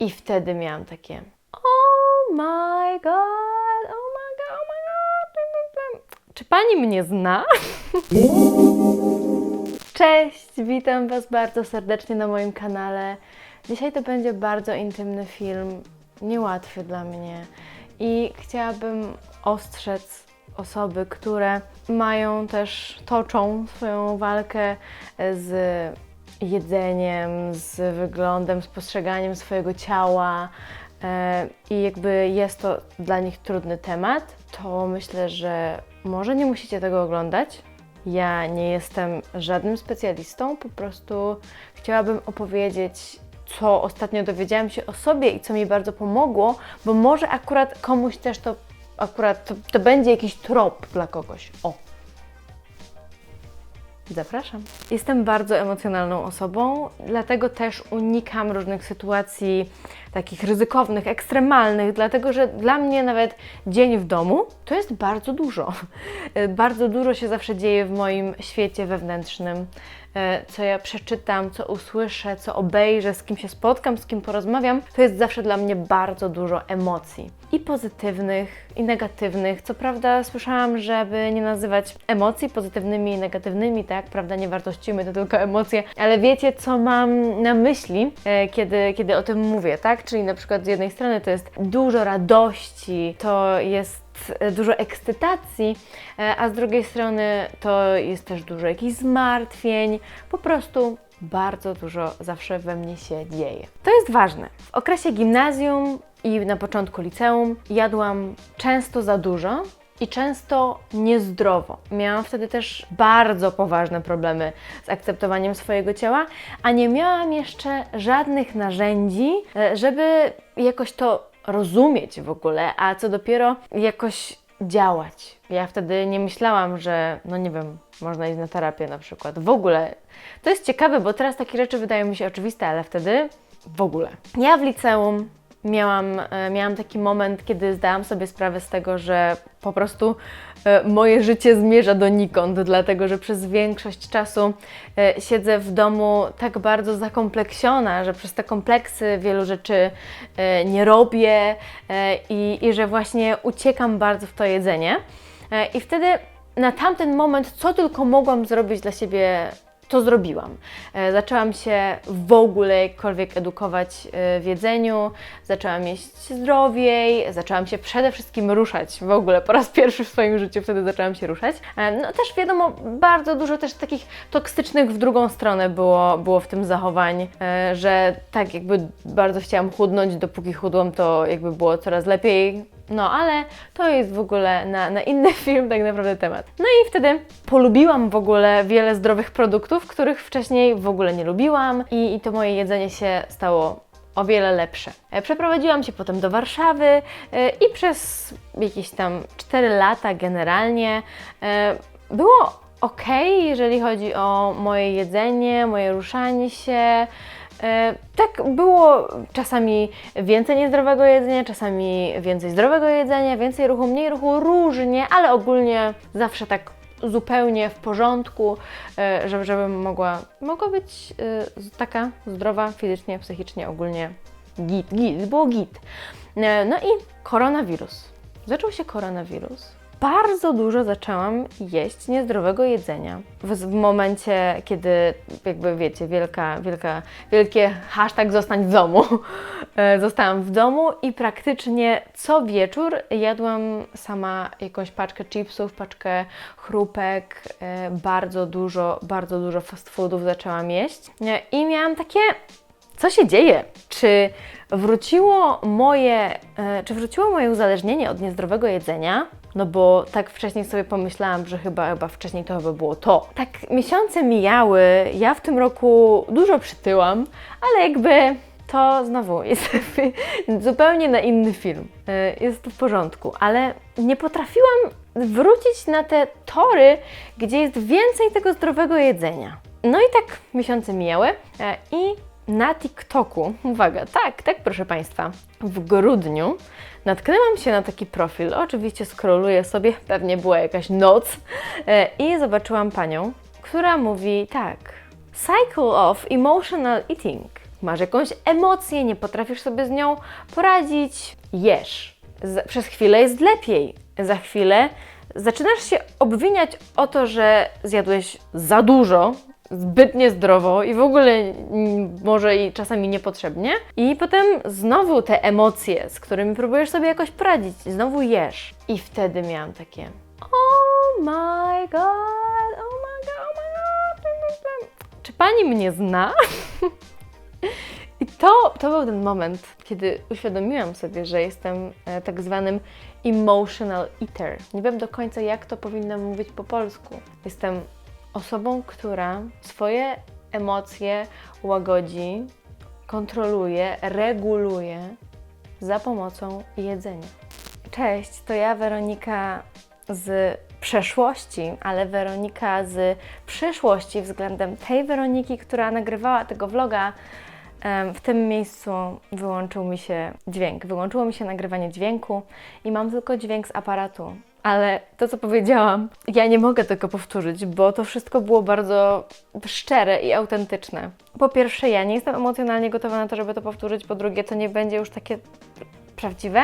I wtedy miałam takie Oh my god, oh my god, oh my god. Czy pani mnie zna? Cześć, witam Was bardzo serdecznie na moim kanale. Dzisiaj to będzie bardzo intymny film, niełatwy dla mnie i chciałabym ostrzec osoby, które mają też, toczą swoją walkę z jedzeniem, z wyglądem, z postrzeganiem swojego ciała e, i jakby jest to dla nich trudny temat, to myślę, że może nie musicie tego oglądać. Ja nie jestem żadnym specjalistą, po prostu chciałabym opowiedzieć, co ostatnio dowiedziałam się o sobie i co mi bardzo pomogło, bo może akurat komuś też to, akurat to, to będzie jakiś trop dla kogoś. O! Zapraszam. Jestem bardzo emocjonalną osobą, dlatego też unikam różnych sytuacji takich ryzykownych, ekstremalnych, dlatego że dla mnie nawet dzień w domu to jest bardzo dużo. Bardzo dużo się zawsze dzieje w moim świecie wewnętrznym. E, Co ja przeczytam, co usłyszę, co obejrzę, z kim się spotkam, z kim porozmawiam, to jest zawsze dla mnie bardzo dużo emocji. I pozytywnych, i negatywnych. Co prawda słyszałam, żeby nie nazywać emocji pozytywnymi i negatywnymi, tak? Prawda, nie wartościujmy to tylko emocje, ale wiecie, co mam na myśli, e, kiedy, kiedy o tym mówię, tak? Czyli na przykład z jednej strony to jest dużo radości, to jest dużo ekscytacji, e, a z drugiej strony to jest też dużo jakichś zmartwień, po prostu bardzo dużo zawsze we mnie się dzieje. To jest ważne. W okresie gimnazjum i na początku liceum jadłam często za dużo i często niezdrowo. Miałam wtedy też bardzo poważne problemy z akceptowaniem swojego ciała, a nie miałam jeszcze żadnych narzędzi, e, żeby jakoś to rozumieć w ogóle, a co dopiero jakoś działać. Ja wtedy nie myślałam, że, no nie wiem, można iść na terapię na przykład. W ogóle. To jest ciekawe, bo teraz takie rzeczy wydają mi się oczywiste, ale wtedy w ogóle. Ja w liceum miałam, e, miałam taki moment, kiedy zdałam sobie sprawę z tego, że po prostu moje życie zmierza donikąd, dlatego że przez większość czasu e, siedzę w domu tak bardzo zakompleksiona, że przez te kompleksy wielu rzeczy e, nie robię e, i, i że właśnie uciekam bardzo w to jedzenie. E, I wtedy na tamten moment, co tylko mogłam zrobić dla siebie to zrobiłam. E, Zaczęłam się w ogóle jakkolwiek edukować e, w jedzeniu, zaczęłam jeść zdrowiej, zaczęłam się przede wszystkim ruszać w ogóle. Po raz pierwszy w swoim życiu wtedy zaczęłam się ruszać. E, No też wiadomo, bardzo dużo też takich toksycznych w drugą stronę było, było w tym zachowań, że tak jakby bardzo chciałam chudnąć, dopóki chudłam, to jakby było coraz lepiej. No, ale to jest w ogóle na, na inny film tak naprawdę temat. No i wtedy polubiłam w ogóle wiele zdrowych produktów, których wcześniej w ogóle nie lubiłam i, i to moje jedzenie się stało o wiele lepsze. E, Przeprowadziłam się potem do Warszawy e, i przez jakieś tam 4 lata generalnie e, było ok, jeżeli chodzi o moje jedzenie, moje ruszanie się. E, Tak było czasami więcej niezdrowego jedzenia, czasami więcej zdrowego jedzenia, więcej ruchu, mniej ruchu, różnie, ale ogólnie zawsze tak zupełnie w porządku, e, żeby, żebym mogła, mogła być e, taka zdrowa fizycznie, psychicznie, ogólnie git, git, było git. No i koronawirus. Zaczął się koronawirus. Bardzo dużo zaczęłam jeść niezdrowego jedzenia. W, momencie, kiedy jakby wiecie, wielka, wielka, wielkie hashtag zostań w domu. E, Zostałam w domu i praktycznie co wieczór jadłam sama jakąś paczkę chipsów, paczkę chrupek, e, bardzo dużo, bardzo dużo fast foodów zaczęłam jeść. E, I miałam takie co się dzieje? Czy wróciło moje, czy wróciło moje uzależnienie od niezdrowego jedzenia? No bo tak wcześniej sobie pomyślałam, że chyba, chyba wcześniej to chyba było to. Tak miesiące mijały, ja w tym roku dużo przytyłam, ale jakby to znowu jest zupełnie na inny film. E, Jest to w porządku, ale nie potrafiłam wrócić na te tory, gdzie jest więcej tego zdrowego jedzenia. No i tak miesiące mijały e, i na TikToku, uwaga, tak, tak proszę Państwa, w grudniu natknęłam się na taki profil, oczywiście scrolluję sobie, pewnie była jakaś noc e, i zobaczyłam panią, która mówi tak, Cycle of Emotional Eating. masz jakąś emocję, nie potrafisz sobie z nią poradzić, jesz. Przez chwilę jest lepiej, za chwilę zaczynasz się obwiniać o to, że zjadłeś za dużo, zbyt niezdrowo i w ogóle może i czasami niepotrzebnie. I potem znowu te emocje, z którymi próbujesz sobie jakoś poradzić, znowu jesz. I wtedy miałam takie Oh my god, oh my god, oh my god. Czy pani mnie zna? I to, to był ten moment, kiedy uświadomiłam sobie, że jestem e, tak zwanym emotional eater. Nie wiem do końca, jak to powinnam mówić po polsku. Jestem osobą, która swoje emocje łagodzi, kontroluje, reguluje za pomocą jedzenia. Cześć, to ja Weronika z przeszłości, ale Weronika z przyszłości względem tej Weroniki, która nagrywała tego vloga. W tym miejscu wyłączył mi się dźwięk, wyłączyło mi się nagrywanie dźwięku i mam tylko dźwięk z aparatu. Ale to, co powiedziałam, ja nie mogę tego powtórzyć, bo to wszystko było bardzo szczere i autentyczne. Po pierwsze, ja nie jestem emocjonalnie gotowa na to, żeby to powtórzyć, po drugie, to nie będzie już takie prawdziwe,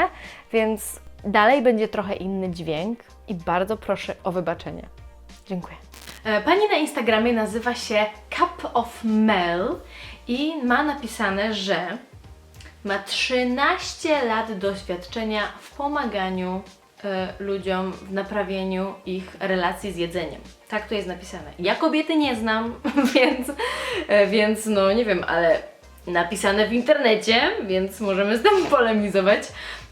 więc dalej będzie trochę inny dźwięk i bardzo proszę o wybaczenie. Dziękuję. E, Pani na Instagramie nazywa się Cup of Mel i ma napisane, że ma 13 lat doświadczenia w pomaganiu ludziom w naprawieniu ich relacji z jedzeniem. Tak tu jest napisane. Ja kobiety nie znam, więc, e, więc no nie wiem, ale napisane w internecie, więc możemy z tym polemizować,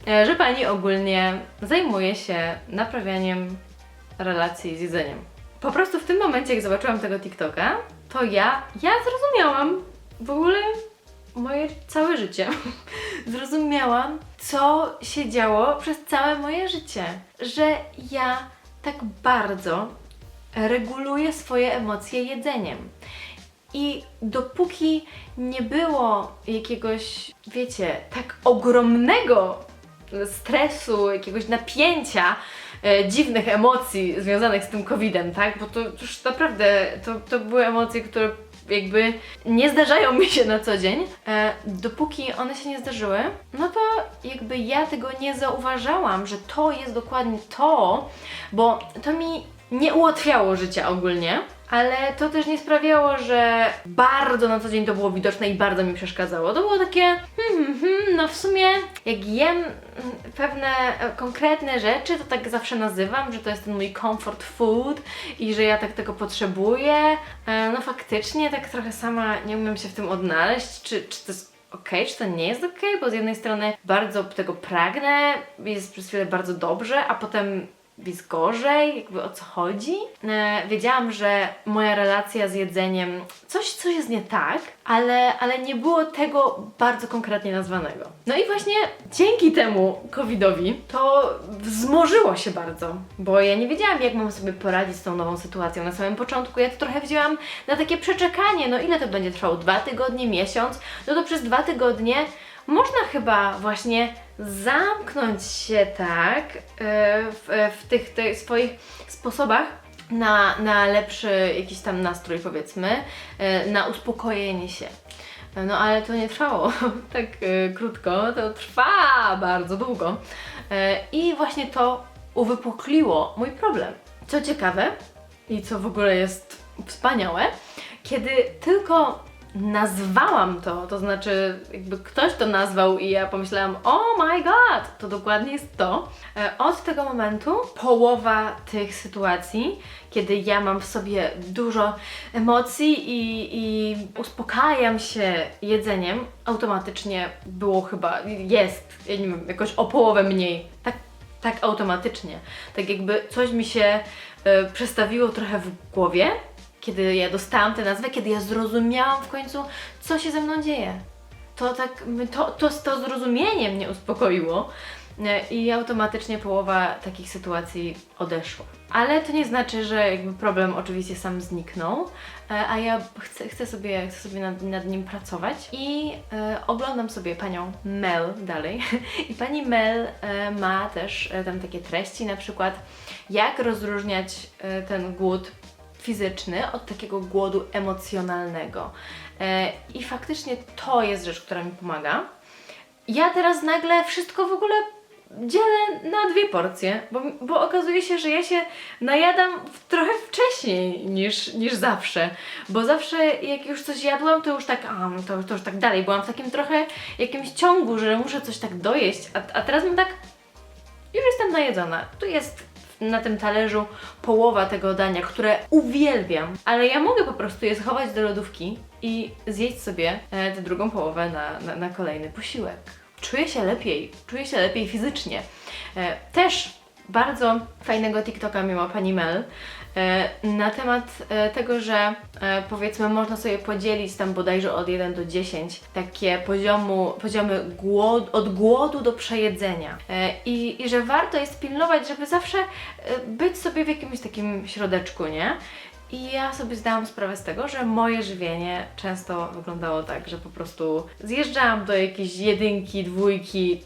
e, że pani ogólnie zajmuje się naprawianiem relacji z jedzeniem. Po prostu w tym momencie, jak zobaczyłam tego TikToka, to ja, ja zrozumiałam w ogóle moje całe życie. Zrozumiałam, co się działo przez całe moje życie. Że ja tak bardzo reguluję swoje emocje jedzeniem. I dopóki nie było jakiegoś, wiecie, tak ogromnego stresu, jakiegoś napięcia, e, dziwnych emocji związanych z tym COVID-em, tak? Bo to już naprawdę to, to były emocje, które jakby nie zdarzają mi się na co dzień. E, dopóki one się nie zdarzyły, no to jakby ja tego nie zauważałam, że to jest dokładnie to, bo to mi nie ułatwiało życia ogólnie. Ale to też nie sprawiało, że bardzo na co dzień to było widoczne i bardzo mi przeszkadzało. To było takie, hmm, hmm, hmm, no w sumie jak jem mm, pewne e, konkretne rzeczy, to tak zawsze nazywam, że to jest ten mój comfort food i że ja tak tego potrzebuję. E, No faktycznie tak trochę sama nie umiem się w tym odnaleźć, czy, czy to jest okej, czy to nie jest okej, bo z jednej strony bardzo tego pragnę, jest przez chwilę bardzo dobrze, a potem jest gorzej, jakby o co chodzi. E, wiedziałam, że moja relacja z jedzeniem, coś, coś jest nie tak, ale, ale nie było tego bardzo konkretnie nazwanego. No i właśnie dzięki temu covidowi to wzmożyło się bardzo, bo ja nie wiedziałam, jak mam sobie poradzić z tą nową sytuacją. Na samym początku ja to trochę wzięłam na takie przeczekanie, no ile to będzie trwało? Dwa tygodnie, miesiąc? No to przez dwa tygodnie można chyba właśnie zamknąć się tak e, w, w tych, tych swoich sposobach na, na lepszy jakiś tam nastrój, powiedzmy, e, na uspokojenie się. No ale to nie trwało tak e, krótko, to trwa bardzo długo. E, I właśnie to uwypukliło mój problem. Co ciekawe i co w ogóle jest wspaniałe, kiedy tylko nazwałam to, to znaczy jakby ktoś to nazwał i ja pomyślałam, oh my god, to dokładnie jest to. E, Od tego momentu połowa tych sytuacji, kiedy ja mam w sobie dużo emocji i, i uspokajam się jedzeniem, automatycznie było chyba, jest, ja nie wiem, jakoś o połowę mniej. Tak tak automatycznie. Tak jakby coś mi się e, przestawiło trochę w głowie, kiedy ja dostałam tę nazwę, kiedy ja zrozumiałam w końcu, co się ze mną dzieje. To tak, to, to, to zrozumienie mnie uspokoiło e, i automatycznie połowa takich sytuacji odeszła. Ale to nie znaczy, że jakby problem oczywiście sam zniknął, e, a ja chcę, chcę sobie, chcę sobie nad, nad nim pracować i e, oglądam sobie panią Mel dalej. I pani Mel e, ma też e, tam takie treści, na przykład jak rozróżniać e, ten głód fizyczny od takiego głodu emocjonalnego. E, I faktycznie to jest rzecz, która mi pomaga. Ja teraz nagle wszystko w ogóle dzielę na dwie porcje, bo, bo okazuje się, że ja się najadam w, trochę wcześniej niż, niż zawsze. Bo zawsze jak już coś jadłam, to już tak, a, no to, to już tak dalej. Byłam w takim trochę jakimś ciągu, że muszę coś tak dojeść, a, a teraz mam tak, już jestem najedzona. Tu jest na tym talerzu połowa tego dania, które uwielbiam, ale ja mogę po prostu je schować do lodówki i zjeść sobie e, tę drugą połowę na, na, na kolejny posiłek. Czuję się lepiej, czuję się lepiej fizycznie. E, też bardzo fajnego TikToka miała pani Mel na temat e, tego, że e, powiedzmy można sobie podzielić tam bodajże od 1 do 10 takie poziomu, poziomy głod, od głodu do przejedzenia E, i, i że warto jest pilnować, żeby zawsze e, być sobie w jakimś takim środeczku, nie? I ja sobie zdałam sprawę z tego, że moje żywienie często wyglądało tak, że po prostu zjeżdżałam do jakiejś jedynki, dwójki,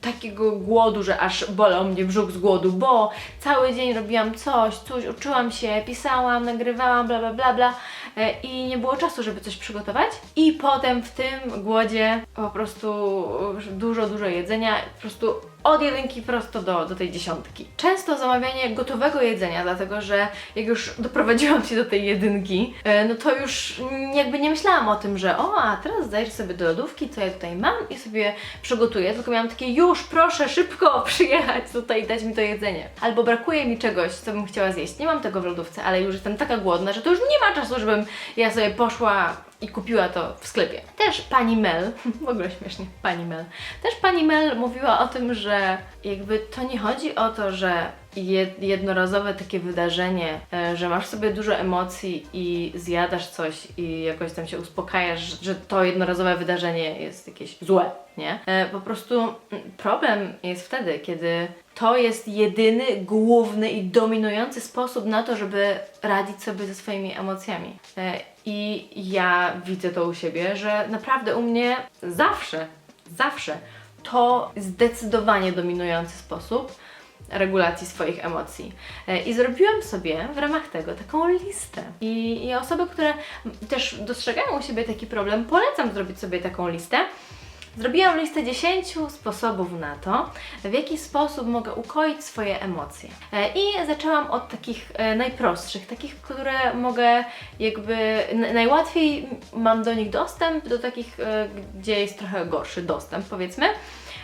takiego głodu, że aż bolał mnie brzuch z głodu, bo cały dzień robiłam coś, coś, uczyłam się, pisałam, nagrywałam, bla bla bla bla i nie było czasu, żeby coś przygotować. I potem w tym głodzie po prostu dużo, dużo jedzenia, po prostu od jedynki prosto do, do tej dziesiątki. Często zamawianie gotowego jedzenia, dlatego że jak już doprowadziłam się do tej jedynki, e, no to już jakby nie myślałam o tym, że o, a teraz zajrzę sobie do lodówki, co ja tutaj mam i sobie przygotuję, tylko miałam takie już, proszę, szybko przyjechać tutaj i dać mi to jedzenie. Albo brakuje mi czegoś, co bym chciała zjeść. Nie mam tego w lodówce, ale już jestem taka głodna, że to już nie ma czasu, żebym ja sobie poszła i kupiła to w sklepie. Też pani Mel, w ogóle śmiesznie, pani Mel, też pani Mel mówiła o tym, że jakby to nie chodzi o to, że jednorazowe takie wydarzenie, e, że masz sobie dużo emocji i zjadasz coś i jakoś tam się uspokajasz, że- to jednorazowe wydarzenie jest jakieś złe, nie? E, Po prostu mm, problem jest wtedy, kiedy to jest jedyny, główny i dominujący sposób na to, żeby radzić sobie ze swoimi emocjami. E, I ja widzę to u siebie, że naprawdę u mnie zawsze, zawsze to zdecydowanie dominujący sposób regulacji swoich emocji. E, I zrobiłam sobie w ramach tego taką listę. I, I osoby, które też dostrzegają u siebie taki problem, polecam zrobić sobie taką listę. Zrobiłam listę 10 sposobów na to, w jaki sposób mogę ukoić swoje emocje. E, I zaczęłam od takich e, najprostszych, takich, które mogę jakby najłatwiej mam do nich dostęp, do takich, gdzie jest trochę gorszy dostęp, powiedzmy.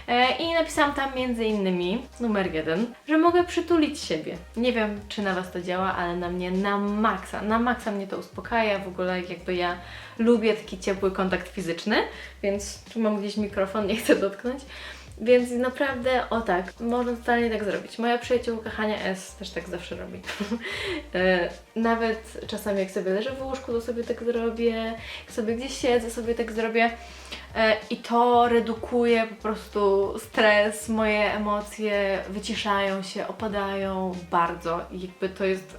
E, I napisałam tam między innymi numer jeden, że mogę przytulić siebie. Nie wiem, czy na Was to działa, ale na mnie na maksa, na maksa mnie to uspokaja. W ogóle jakby ja lubię taki ciepły kontakt fizyczny, więc tu mam gdzieś mikrofon, nie chcę dotknąć. Więc naprawdę, o tak, można totalnie tak zrobić. Moja przyjaciółka Hania S. też tak zawsze robi. E, Nawet czasami jak sobie leżę w łóżku, to sobie tak zrobię. Jak sobie gdzieś siedzę, sobie tak zrobię. E, I to redukuje po prostu stres, moje emocje wyciszają się, opadają bardzo. I jakby to jest.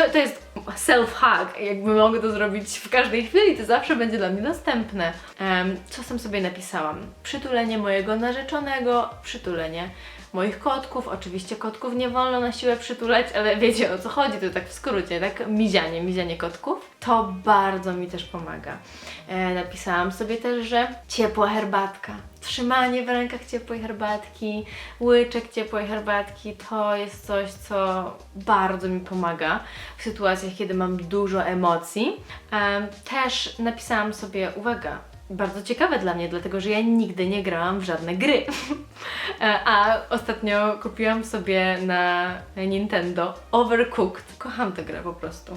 To, to jest self-hug, jakby mogę to zrobić w każdej chwili, to zawsze będzie dla mnie dostępne. Em, co sam sobie napisałam? Przytulenie mojego narzeczonego, przytulenie moich kotków. Oczywiście kotków nie wolno na siłę przytulać, ale wiecie o co chodzi, to tak w skrócie, tak? Mizianie, mizianie kotków. To bardzo mi też pomaga. E, napisałam sobie też, że ciepła herbatka. Trzymanie w rękach ciepłej herbatki, łyczek ciepłej herbatki to jest coś, co bardzo mi pomaga w sytuacjach, kiedy mam dużo emocji. Em, też napisałam sobie, uwaga, bardzo ciekawe dla mnie, dlatego że ja nigdy nie grałam w żadne gry. E, A ostatnio kupiłam sobie na Nintendo Overcooked. Kocham tę grę po prostu.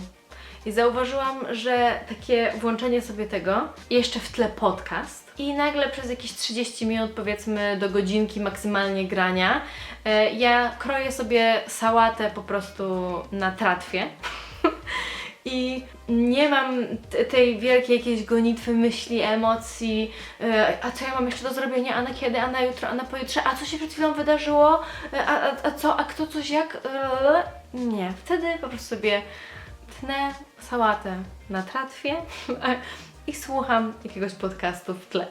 I zauważyłam, że takie włączenie sobie tego, jeszcze w tle podcast i nagle przez jakieś 30 minut, powiedzmy do godzinki maksymalnie grania, e, ja kroję sobie sałatę po prostu na tratwie. I nie mam tej wielkiej jakiejś gonitwy myśli, emocji, e, a co ja mam jeszcze do zrobienia, a na kiedy, a na jutro, a na pojutrze, a co się przed chwilą wydarzyło, E, a, a, a co, a kto coś jak, e, nie. Wtedy po prostu sobie tnę sałatę na tratwie i słucham jakiegoś podcastu w tle.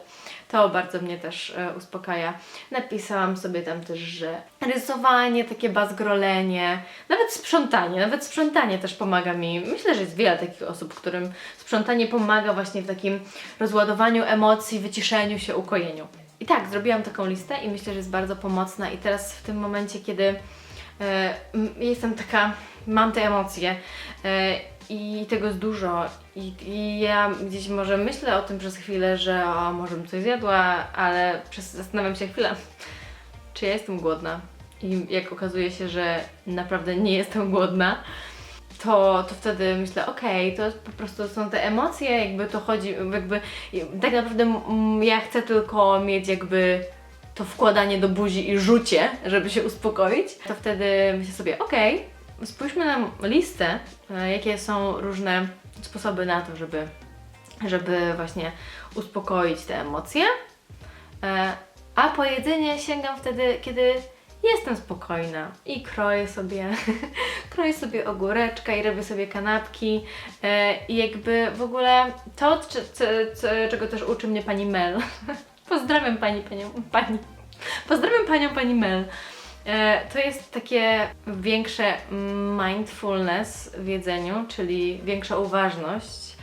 To bardzo mnie też e, uspokaja. Napisałam sobie tam też, że rysowanie, takie bazgrolenie, nawet sprzątanie, nawet sprzątanie też pomaga mi. Myślę, że jest wiele takich osób, którym sprzątanie pomaga właśnie w takim rozładowaniu emocji, wyciszeniu się, ukojeniu. I tak, zrobiłam taką listę i myślę, że jest bardzo pomocna. I teraz w tym momencie, kiedy e, jestem taka, mam te emocje e, i tego jest dużo i, i ja gdzieś może myślę o tym przez chwilę, że o, może bym coś zjadła, ale przez, zastanawiam się chwilę, czy ja jestem głodna. I jak okazuje się, że naprawdę nie jestem głodna, to, to wtedy myślę, okej, to po prostu są te emocje, jakby to chodzi, jakby tak naprawdę ja chcę tylko mieć jakby to wkładanie do buzi i rzucie, żeby się uspokoić, to wtedy myślę sobie, okej, spójrzmy na listę, e, jakie są różne sposoby na to, żeby, żeby właśnie uspokoić te emocje, E, a po jedzenie sięgam wtedy, kiedy jestem spokojna i kroję sobie, kroję sobie ogóreczka i robię sobie kanapki e, i jakby w ogóle to, czego też uczy mnie pani Mel. Pozdrawiam pani, panią, pani. Pozdrawiam panią pani Mel. E, To jest takie większe mindfulness w jedzeniu, czyli większa uważność.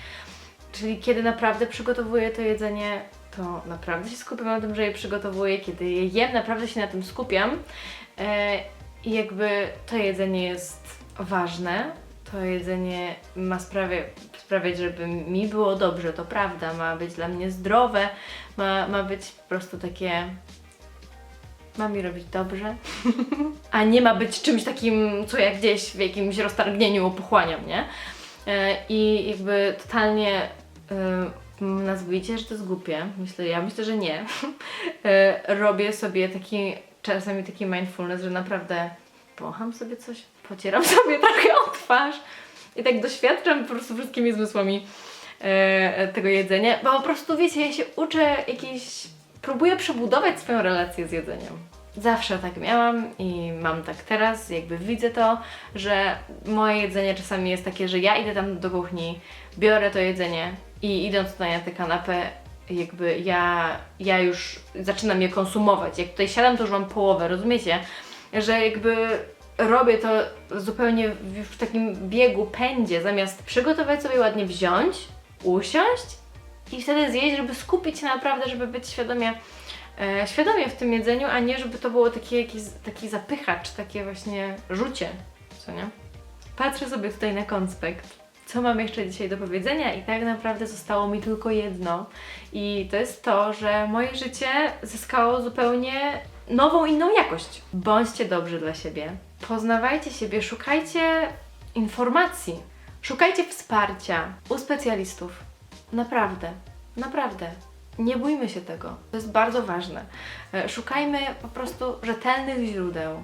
Czyli kiedy naprawdę przygotowuję to jedzenie, to naprawdę się skupiam na tym, że je przygotowuję. Kiedy je jem, naprawdę się na tym skupiam. E, I jakby to jedzenie jest ważne. To jedzenie ma sprawie, sprawiać, żeby mi było dobrze, to prawda. Ma być dla mnie zdrowe, ma, ma być po prostu takie ma mi robić dobrze, a nie ma być czymś takim, co ja gdzieś w jakimś roztargnieniu pochłaniam, nie? E, I jakby totalnie y, nazwijcie, że to jest głupie. Myślę, ja myślę, że nie. E, Robię sobie taki, czasami taki mindfulness, że naprawdę pocham sobie coś, pocieram sobie trochę o twarz i tak doświadczam po prostu wszystkimi zmysłami e, tego jedzenia, bo po prostu wiecie, ja się uczę jakiejś próbuję przebudować swoją relację z jedzeniem. Zawsze tak miałam i mam tak teraz, jakby widzę to, że moje jedzenie czasami jest takie, że ja idę tam do kuchni, biorę to jedzenie i idąc tutaj na tę kanapę, jakby ja, ja już zaczynam je konsumować. Jak tutaj siadam, to już mam połowę, rozumiecie? Że jakby robię to zupełnie w, takim biegu, pędzie, zamiast przygotować sobie ładnie, wziąć, usiąść i wtedy zjeść, żeby skupić się naprawdę, żeby być świadomie, e, świadomie w tym jedzeniu, a nie żeby to było takie, jakiś, taki zapychacz, takie właśnie rzucie, co nie? Patrzę sobie tutaj na konspekt. Co mam jeszcze dzisiaj do powiedzenia i tak naprawdę zostało mi tylko jedno. I to jest to, że moje życie zyskało zupełnie nową, inną jakość. Bądźcie dobrzy dla siebie. Poznawajcie siebie, szukajcie informacji, szukajcie wsparcia u specjalistów. Naprawdę, naprawdę. Nie bójmy się tego. To jest bardzo ważne. E, Szukajmy po prostu rzetelnych źródeł.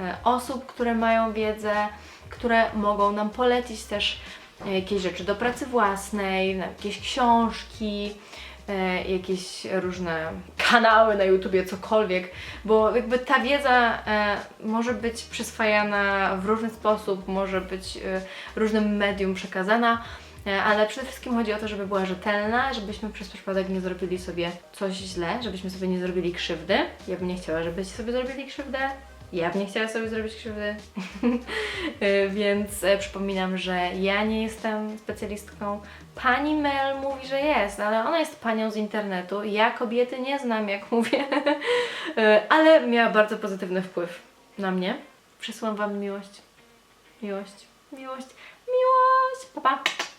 E, Osób, które mają wiedzę, które mogą nam polecić też e, jakieś rzeczy do pracy własnej, jakieś książki, jakieś różne kanały na YouTubie, cokolwiek, bo jakby ta wiedza może być przyswajana w różny sposób, może być różnym medium przekazana, ale przede wszystkim chodzi o to, żeby była rzetelna, żebyśmy przez przypadek nie zrobili sobie coś źle, żebyśmy sobie nie zrobili krzywdy. Ja bym nie chciała, żebyście sobie zrobili krzywdę. Ja bym nie chciała sobie zrobić krzywdy. E, Więc e, przypominam, że ja nie jestem specjalistką. Pani Mel mówi, że jest, ale ona jest panią z internetu. Ja kobiety nie znam, jak mówię, E, ale miała bardzo pozytywny wpływ na mnie. Przesyłam Wam miłość. Miłość, miłość, miłość. Pa, pa.